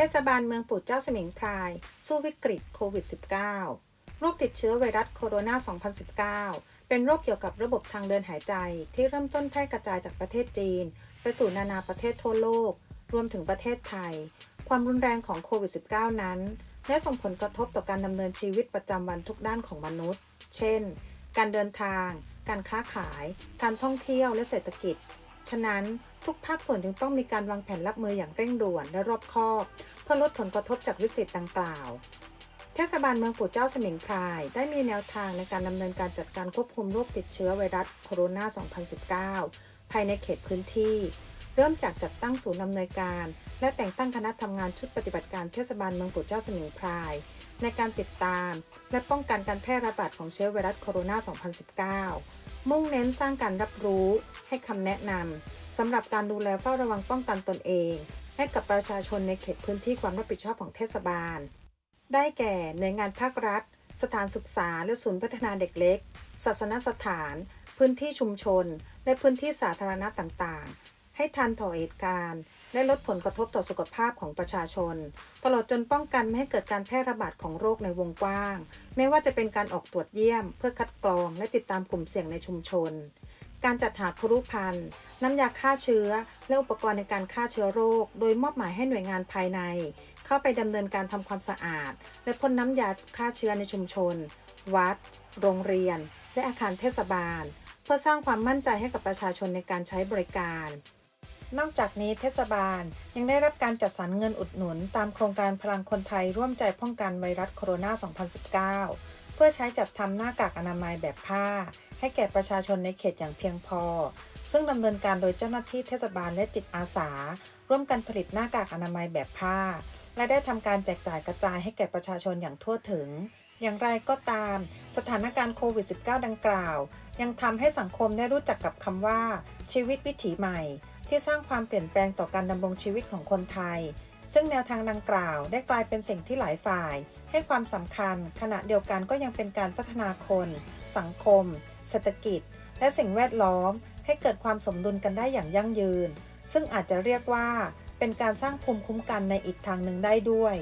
เทศบาลเมืองปู่เจ้าสมิงพราย สู้วิกฤตโควิด -19 โรคติดเชื้อไวรัสโคโรนา 2019 เป็นโรคเกี่ยวกับระบบทางเดินหายใจ ที่เริ่มต้นแพร่กระจายจากประเทศจีน ไปสู่นานาประเทศทั่วโลก รวมถึงประเทศไทย ความรุนแรงของโควิด -19 นั้น ได้ส่งผลกระทบต่อการดำเนินชีวิตประจำวันทุกด้านของมนุษย์ เช่น การเดินทาง การค้าขาย การท่องเที่ยวและเศรษฐกิจ ฉะนั้นทุกภาคส่วนจึงต้องมีการวางแผนรับมืออย่างเร่งด่วนและรอบคอบ เพื่อลดผลกระทบจากวิกฤตดังกล่าว เทศบาลเมืองปู่เจ้าสมิงพราย ได้มีแนวทางในการดำเนินการจัดการควบคุมโรคติดเชื้อไวรัสโคโรนา 2019 ภายในเขตพื้นที่ เริ่มจากจัดตั้งศูนย์อำเนวยการ และแต่งตั้งคณะทำงานชุดปฏิบัติการเทศบาลเมืองปู่เจ้าสมิงพราย ในการติดตาม และป้องกันการแพร่ระบาดของเชื้อไวรัสโคโรนา 2019 มุ่งเน้นสร้างการรับรู้ให้คำแนะนำสำหรับการดูแลเฝ้าระวังป้องกันตนเอง ให้กับประชาชนในเขตพื้นที่ความรับผิดชอบของเทศบาล ได้แก่หน่วยงานภาครัฐ สถานศึกษาและศูนย์พัฒนาเด็กเล็ก ศาสนสถาน พื้นที่ชุมชน และพื้นที่สาธารณะต่างๆ ให้ทันต่อเหตุการณ์ และลดผลกระทบต่อสุขภาพของประชาชน ตลอดจนป้องกันไม่ให้เกิดการแพร่ระบาดของโรคในวงกว้าง ไม่ว่าจะเป็นการออกตรวจเยี่ยม เพื่อคัดกรองและติดตามกลุ่มเสี่ยงในชุมชน การจัดหาครุภัณฑ์ น้ำยาฆ่าเชื้อ และอุปกรณ์ในการฆ่าเชื้อโรค โดยมอบหมายให้หน่วยงานภายใน เข้าไปดำเนินการทำความสะอาด และพ่นน้ำยาฆ่าเชื้อในชุมชน วัด โรงเรียน และอาคารเทศบาล เพื่อสร้างความมั่นใจให้กับประชาชนในการใช้บริการ นอกจากนี้เทศบาลยังได้รับการจัดสรรเงินอุดหนุน ตามโครงการพลังคนไทยร่วมใจป้องกันไวรัสโคโรนา 2019 เพื่อใช้จัดทำหน้ากากอนามัยแบบผ้า ให้แก่ประชาชนในเขตอย่างเพียงพอ ซึ่งดำเนินการโดยเจ้าหน้าที่เทศบาลและจิตอาสา ร่วมกันผลิตหน้ากากอนามัยแบบผ้า และได้ทำการแจกจ่ายกระจายให้แก่ประชาชนอย่างทั่วถึง อย่างไรก็ตาม สถานการณ์โควิด -19 ดังกล่าว ยังทำให้สังคมได้รู้จักกับคำว่าชีวิตวิถีใหม่ ที่สร้างความเปลี่ยนแปลงต่อการดำรงชีวิตของคนไทย ซึ่งแนวทางดังกล่าวได้กลายเป็นสิ่งที่หลายฝ่าย ให้ความสำคัญ ขณะเดียวกันก็ยังเป็นการพัฒนาคน สังคม เศรษฐกิจ และสิ่งแวดล้อม ให้เกิดความสมดุลกันได้อย่างยั่งยืน ซึ่งอาจจะเรียกว่า เป็นการสร้างภูมิคุ้มกันในอีกทางหนึ่งได้ด้วย